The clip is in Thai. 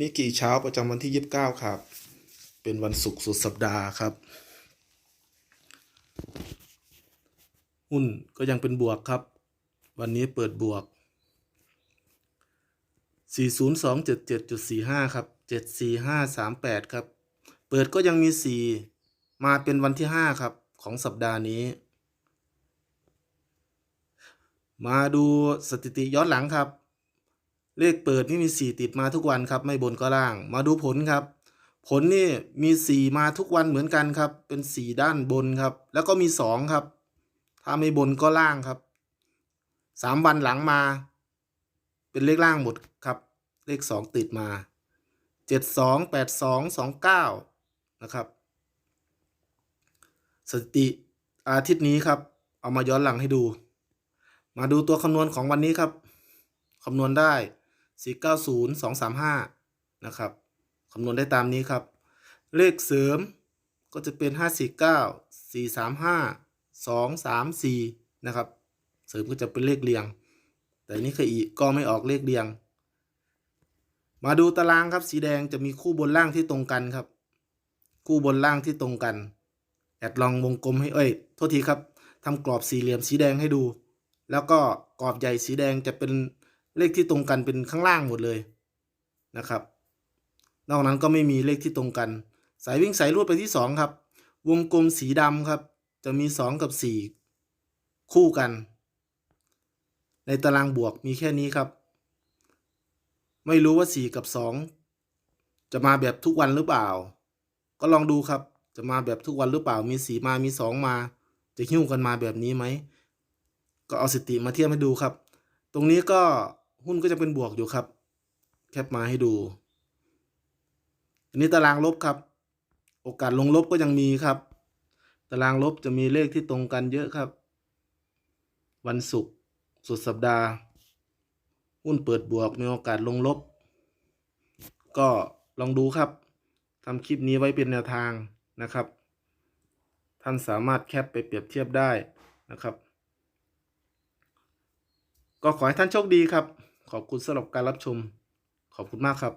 นี่กี่เช้าประจำวันที่ 29 ครับ เป็นวันศุกร์สุดสัปดาห์ครับ หุ้นก็ยังเป็นบวกครับ วันนี้เปิดบวก 40277.45 ครับ 74538 ครับ เปิดก็ยังมี 4 มาเป็นวันที่ 5 ครับ ของสัปดาห์นี้ มาดูสถิติย้อนหลังครับ เลขเปิดนี่มี 4 ติดมาทุกวันครับ ไม่บนก็ล่าง มาดูผลครับ ผลนี่มี 4 มาทุกวันเหมือนกันครับ เป็น 4 ด้านบนครับ แล้วก็มี 2 ครับ ถ้าไม่บนก็ล่างครับ 3 วันหลังมา เป็นเลขล่างหมดครับ เลข 2 ติดมา 72 82 29 นะครับ สถิติอาทิตย์นี้ครับ เอามาย้อนหลังให้ดู มาดูตัวคำนวณของวันนี้ครับคำนวณได้ 490 235 นะครับ คำนวณได้ตามนี้ครับ เลขเสริมก็จะเป็น 549 435 234 นะครับ เสริมก็จะเป็นเลขเรียง แต่นี่คืออีกก็ไม่ออกเลขเรียง มาดูตารางครับสีแดงจะมีคู่บนล่างที่ตรงกันครับ คู่บนล่างที่ตรงกัน แอดลองวงกลมให้เอ้ยโทษทีครับทำกรอบสี่เหลี่ยมสีแดงให้ดู แล้วก็กรอบใหญ่สีแดงจะเป็น เลขที่ตรงกันเป็นข้างล่างหมดเลยนะครับ นอกนั้นก็ไม่มีเลขที่ตรงกัน สายวิ่งสายรูดไปที่สองครับ วงกลมสีดำครับ จะมีสองกับสี่คู่กัน ในตารางบวกมีแค่นี้ครับ ไม่รู้ว่าสี่กับสองจะมาแบบทุกวันหรือเปล่า ก็ลองดูครับจะมาแบบทุกวันหรือเปล่า มีสีมา มีสองมา จะหิ้วกันมาแบบนี้ไหม ก็เอาสติมาเทียบให้ดูครับ ตรงนี้ก็ หุ้นก็จะเป็นบวกอยู่ครับ แคปมาให้ดู อันนี้ตารางลบครับ โอกาสลงลบก็ยังมีครับ ตารางลบจะมีเลขที่ตรงกันเยอะครับ วันศุกร์สุดสัปดาห์ หุ้นเปิดบวกมีโอกาสลงลบ ก็ลองดูครับทำคลิปนี้ไว้เป็นแนวทางนะครับ ท่านสามารถแคปไปเปรียบเทียบได้นะครับ ก็ขอให้ท่านโชคดีครับ ขอบคุณสำหรับการรับชม ขอบคุณมากครับ